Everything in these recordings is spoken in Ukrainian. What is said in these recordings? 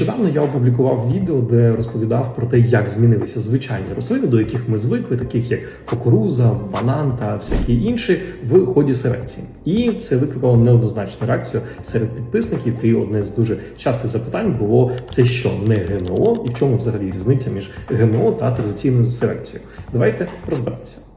Нещодавно я опублікував відео, де розповідав про те, як змінилися звичайні рослини, до яких ми звикли, таких як кукуруза, банан та всякі інші, в ході селекції. І це викликало неоднозначну реакцію серед підписників. І одне з дуже частих запитань було: це що не ГМО, і в чому взагалі різниця між ГМО та традиційною селекцією? Давайте розбиратися.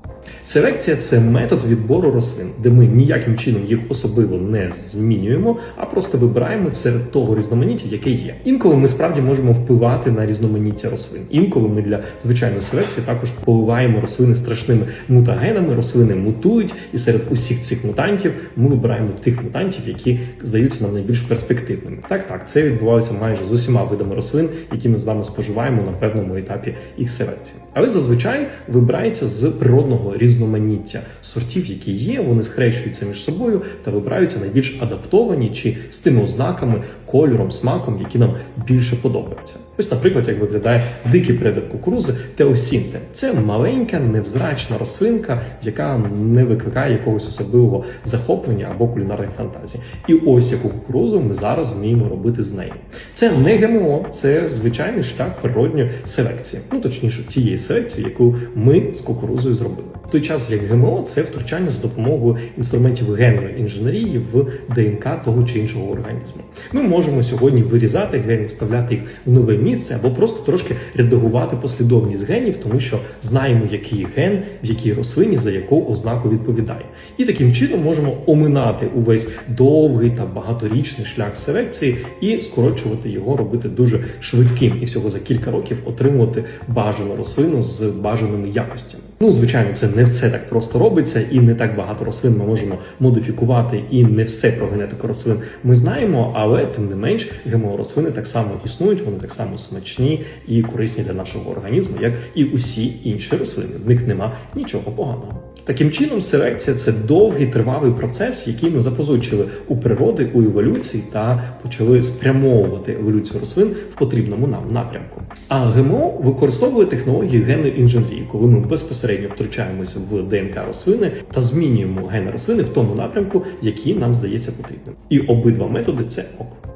Селекція це метод відбору рослин, де ми ніяким чином їх особливо не змінюємо, а просто вибираємо серед того різноманіття, яке є. Інколи ми справді можемо впливати на різноманіття рослин. Інколи ми для звичайної селекції також поливаємо рослини страшними мутагенами, рослини мутують, і серед усіх цих мутантів ми вибираємо тих мутантів, які здаються нам найбільш перспективними. Так, так, це відбувалося майже з усіма видами рослин, які ми з вами споживаємо на певному етапі їх селекції. Але зазвичай вибирається з природного різноманіття сортів, які є, вони схрещуються між собою та вибираються найбільш адаптовані чи з тими ознаками, кольором, смаком, які нам більше подобаються. Ось, наприклад, як виглядає дикий предок кукурузи Теосінте. Це маленька, невзрачна рослинка, яка не викликає якогось особливого захоплення або кулінарних фантазій. І ось яку кукурузу ми зараз вміємо робити з нею. Це не ГМО, це звичайний шлях природньої селекції. Ну точніше, тієї селекції, яку ми з кукурузою зробили. В той час як ГМО це втручання з допомогою інструментів генної інженерії в ДНК того чи іншого організму. Ми можемо сьогодні вирізати гени, вставляти їх в нове місце або просто трошки редагувати послідовність генів, тому що знаємо, який ген в якій рослині за яку ознаку відповідає. І таким чином можемо оминати увесь довгий та багаторічний шлях селекції і скорочувати його, робити дуже швидким і всього за кілька років отримувати бажану рослину з бажаними якостями. Ну, звичайно, це не все так просто робиться, і не так багато рослин ми можемо модифікувати, і не все про генетику рослин ми знаємо, але тим не менш ГМО рослини так само існують, вони так само смачні і корисні для нашого організму, як і усі інші рослини. В них нема нічого поганого. Таким чином, селекція це довгий тривалий процес, який ми запозичили у природи, у еволюції та почали спрямовувати еволюцію рослин в потрібному нам напрямку. А ГМО використовує технології генної інженерії, коли ми безпосередньо втручаємося в ДНК рослини та змінюємо гени рослини в тому напрямку, який нам здається потрібним. І обидва методи це ок.